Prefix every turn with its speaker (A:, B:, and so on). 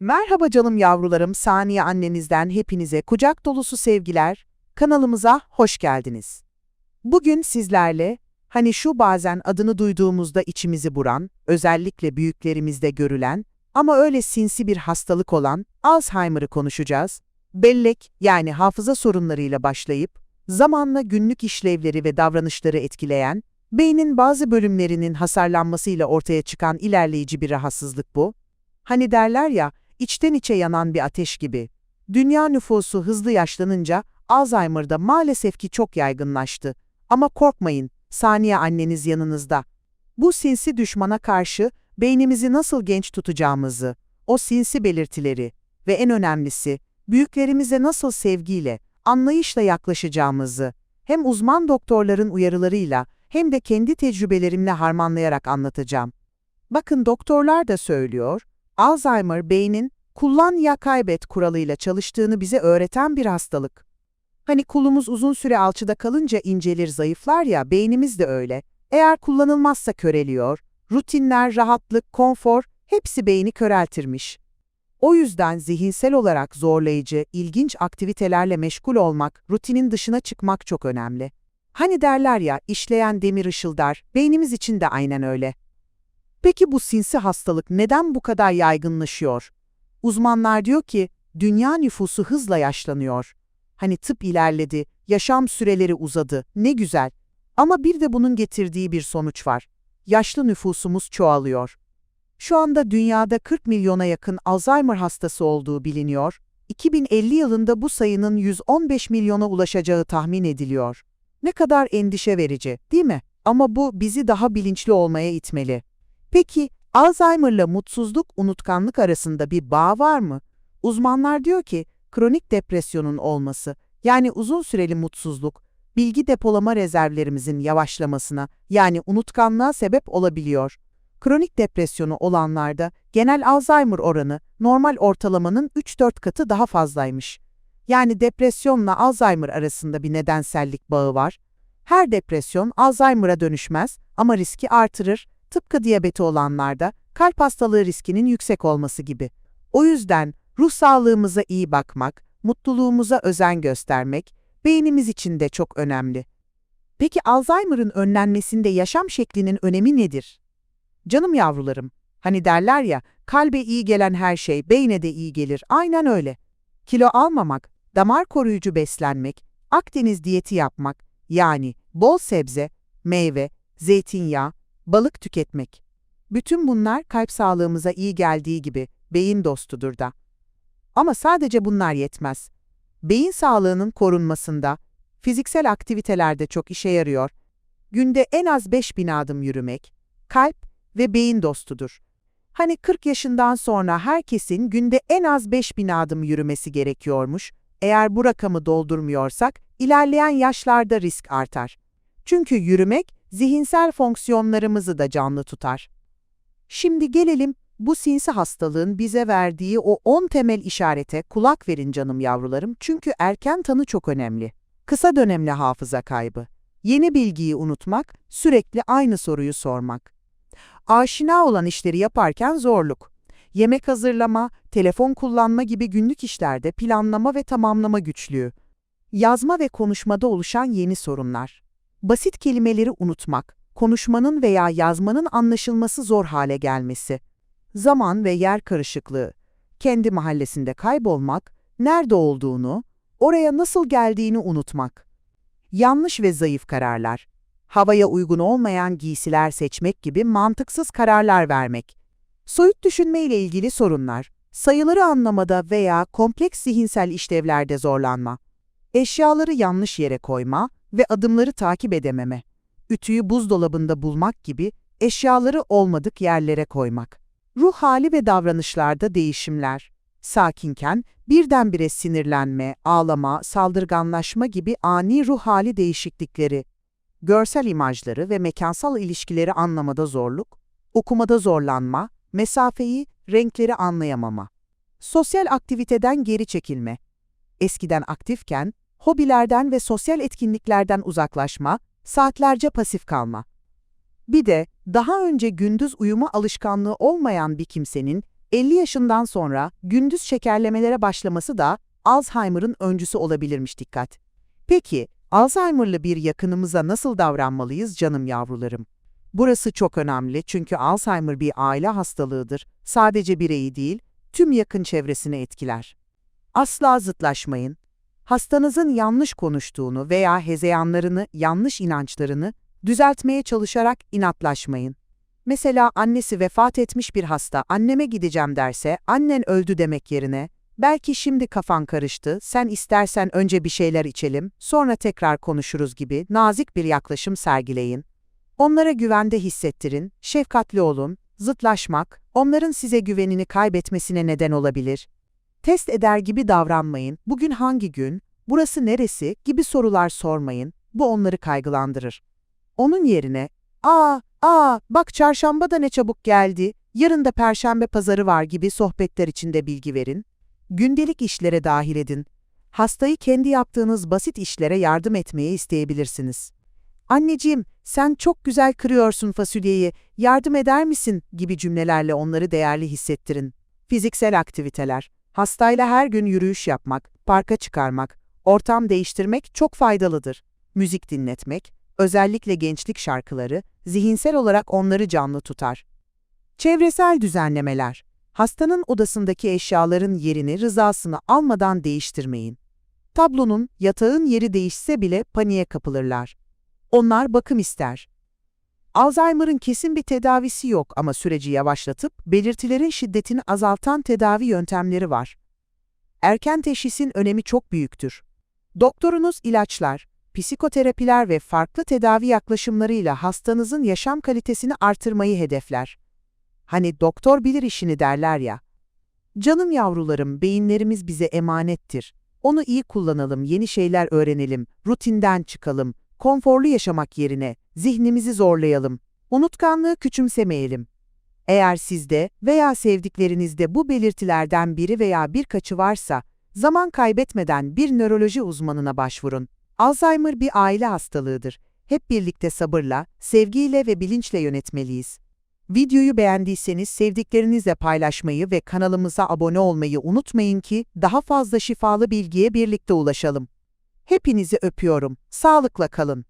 A: Merhaba canım yavrularım, Saniye annenizden hepinize kucak dolusu sevgiler. Kanalımıza hoş geldiniz. Bugün sizlerle, hani şu bazen adını duyduğumuzda içimizi buran, özellikle büyüklerimizde görülen ama öyle sinsi bir hastalık olan Alzheimer'ı konuşacağız. Bellek yani hafıza sorunlarıyla başlayıp, zamanla günlük işlevleri ve davranışları etkileyen, beynin bazı bölümlerinin hasarlanmasıyla ortaya çıkan ilerleyici bir rahatsızlık bu. Hani derler ya, içten içe yanan bir ateş gibi. Dünya nüfusu hızlı yaşlanınca Alzheimer'da maalesef ki çok yaygınlaştı. Ama korkmayın, Saniye anneniz yanınızda. Bu sinsi düşmana karşı beynimizi nasıl genç tutacağımızı, o sinsi belirtileri ve en önemlisi, büyüklerimize nasıl sevgiyle, anlayışla yaklaşacağımızı hem uzman doktorların uyarılarıyla hem de kendi tecrübelerimle harmanlayarak anlatacağım. Bakın doktorlar da söylüyor, Alzheimer beynin kullan ya kaybet kuralıyla çalıştığını bize öğreten bir hastalık. Hani kulumuz uzun süre alçıda kalınca incelir, zayıflar ya, beynimiz de öyle. Eğer kullanılmazsa köreliyor, rutinler, rahatlık, konfor hepsi beyni köreltirmiş. O yüzden zihinsel olarak zorlayıcı, ilginç aktivitelerle meşgul olmak, rutinin dışına çıkmak çok önemli. Hani derler ya, işleyen demir ışıldar, beynimiz için de aynen öyle. Peki bu sinsi hastalık neden bu kadar yaygınlaşıyor? Uzmanlar diyor ki, dünya nüfusu hızla yaşlanıyor. Hani tıp ilerledi, yaşam süreleri uzadı, ne güzel. Ama bir de bunun getirdiği bir sonuç var. Yaşlı nüfusumuz çoğalıyor. Şu anda dünyada 40 milyona yakın Alzheimer hastası olduğu biliniyor. 2050 yılında bu sayının 115 milyona ulaşacağı tahmin ediliyor. Ne kadar endişe verici, değil mi? Ama bu bizi daha bilinçli olmaya itmeli. Peki, Alzheimer'la mutsuzluk, unutkanlık arasında bir bağ var mı? Uzmanlar diyor ki, kronik depresyonun olması, yani uzun süreli mutsuzluk, bilgi depolama rezervlerimizin yavaşlamasına, yani unutkanlığa sebep olabiliyor. Kronik depresyonu olanlarda genel Alzheimer oranı normal ortalamanın 3-4 katı daha fazlaymış. Yani depresyonla Alzheimer arasında bir nedensellik bağı var. Her depresyon Alzheimer'a dönüşmez ama riski artırır, tıpkı diyabeti olanlarda kalp hastalığı riskinin yüksek olması gibi. O yüzden ruh sağlığımıza iyi bakmak, mutluluğumuza özen göstermek beynimiz için de çok önemli. Peki Alzheimer'ın önlenmesinde yaşam şeklinin önemi nedir? Canım yavrularım, hani derler ya, kalbe iyi gelen her şey beyne de iyi gelir, aynen öyle. Kilo almamak, damar koruyucu beslenmek, Akdeniz diyeti yapmak, yani bol sebze, meyve, zeytinyağı, balık tüketmek. Bütün bunlar kalp sağlığımıza iyi geldiği gibi beyin dostudur da. Ama sadece bunlar yetmez. Beyin sağlığının korunmasında, fiziksel aktivitelerde çok işe yarıyor. Günde en az 5000 adım yürümek, kalp ve beyin dostudur. Hani 40 yaşından sonra herkesin günde en az 5000 adım yürümesi gerekiyormuş. Eğer bu rakamı doldurmuyorsak, ilerleyen yaşlarda risk artar. Çünkü yürümek, zihinsel fonksiyonlarımızı da canlı tutar. Şimdi gelelim bu sinsi hastalığın bize verdiği o 10 temel işarete kulak verin canım yavrularım çünkü erken tanı çok önemli. Kısa dönemli hafıza kaybı, yeni bilgiyi unutmak, sürekli aynı soruyu sormak. Aşina olan işleri yaparken zorluk, yemek hazırlama, telefon kullanma gibi günlük işlerde planlama ve tamamlama güçlüğü, yazma ve konuşmada oluşan yeni sorunlar. Basit kelimeleri unutmak, konuşmanın veya yazmanın anlaşılması zor hale gelmesi, zaman ve yer karışıklığı, kendi mahallesinde kaybolmak, nerede olduğunu, oraya nasıl geldiğini unutmak. Yanlış ve zayıf kararlar, havaya uygun olmayan giysiler seçmek gibi mantıksız kararlar vermek. Soyut düşünme ile ilgili sorunlar, sayıları anlamada veya kompleks zihinsel işlevlerde zorlanma. Eşyaları yanlış yere koyma, ve adımları takip edememe, ütüyü buzdolabında bulmak gibi eşyaları olmadık yerlere koymak. Ruh hali ve davranışlarda değişimler. Sakinken birdenbire sinirlenme, ağlama, saldırganlaşma gibi ani ruh hali değişiklikleri. Görsel imajları ve mekansal ilişkileri anlamada zorluk, okumada zorlanma, mesafeyi, renkleri anlayamama. Sosyal aktiviteden geri çekilme. Eskiden aktifken hobilerden ve sosyal etkinliklerden uzaklaşma, saatlerce pasif kalma. Bir de daha önce gündüz uyuma alışkanlığı olmayan bir kimsenin 50 yaşından sonra gündüz şekerlemelere başlaması da Alzheimer'ın öncüsü olabilirmiş dikkat. Peki, Alzheimer'lı bir yakınımıza nasıl davranmalıyız canım yavrularım? Burası çok önemli çünkü Alzheimer bir aile hastalığıdır. Sadece bireyi değil, tüm yakın çevresini etkiler. Asla zıtlaşmayın. Hastanızın yanlış konuştuğunu veya hezeyanlarını, yanlış inançlarını düzeltmeye çalışarak inatlaşmayın. Mesela annesi vefat etmiş bir hasta anneme gideceğim derse annen öldü demek yerine belki şimdi kafan karıştı, sen istersen önce bir şeyler içelim, sonra tekrar konuşuruz gibi nazik bir yaklaşım sergileyin. Onlara güvende hissettirin, şefkatli olun, zıtlaşmak, onların size güvenini kaybetmesine neden olabilir. Test eder gibi davranmayın, bugün hangi gün, burası neresi gibi sorular sormayın, bu onları kaygılandırır. Onun yerine, ''Aa, aa, bak çarşamba da ne çabuk geldi, yarın da perşembe pazarı var'' gibi sohbetler içinde bilgi verin. Gündelik işlere dahil edin. Hastayı kendi yaptığınız basit işlere yardım etmeye isteyebilirsiniz. Anneciğim, sen çok güzel kırıyorsun fasulyeyi, yardım eder misin gibi cümlelerle onları değerli hissettirin. Fiziksel aktiviteler, hastayla her gün yürüyüş yapmak, parka çıkarmak, ortam değiştirmek çok faydalıdır. Müzik dinletmek, özellikle gençlik şarkıları, zihinsel olarak onları canlı tutar. Çevresel düzenlemeler, hastanın odasındaki eşyaların yerini rızasını almadan değiştirmeyin. Tablonun, yatağın yeri değişse bile paniğe kapılırlar. Onlar bakım ister. Alzheimer'ın kesin bir tedavisi yok ama süreci yavaşlatıp belirtilerin şiddetini azaltan tedavi yöntemleri var. Erken teşhisin önemi çok büyüktür. Doktorunuz ilaçlar, psikoterapiler ve farklı tedavi yaklaşımlarıyla hastanızın yaşam kalitesini artırmayı hedefler. Hani doktor bilir işini derler ya. Canım yavrularım, beyinlerimiz bize emanettir. Onu iyi kullanalım, yeni şeyler öğrenelim, rutinden çıkalım, konforlu yaşamak yerine zihnimizi zorlayalım, unutkanlığı küçümsemeyelim. Eğer sizde veya sevdiklerinizde bu belirtilerden biri veya birkaçı varsa, zaman kaybetmeden bir nöroloji uzmanına başvurun. Alzheimer bir aile hastalığıdır. Hep birlikte sabırla, sevgiyle ve bilinçle yönetmeliyiz. Videoyu beğendiyseniz sevdiklerinizle paylaşmayı ve kanalımıza abone olmayı unutmayın ki daha fazla şifalı bilgiye birlikte ulaşalım. Hepinizi öpüyorum. Sağlıkla kalın.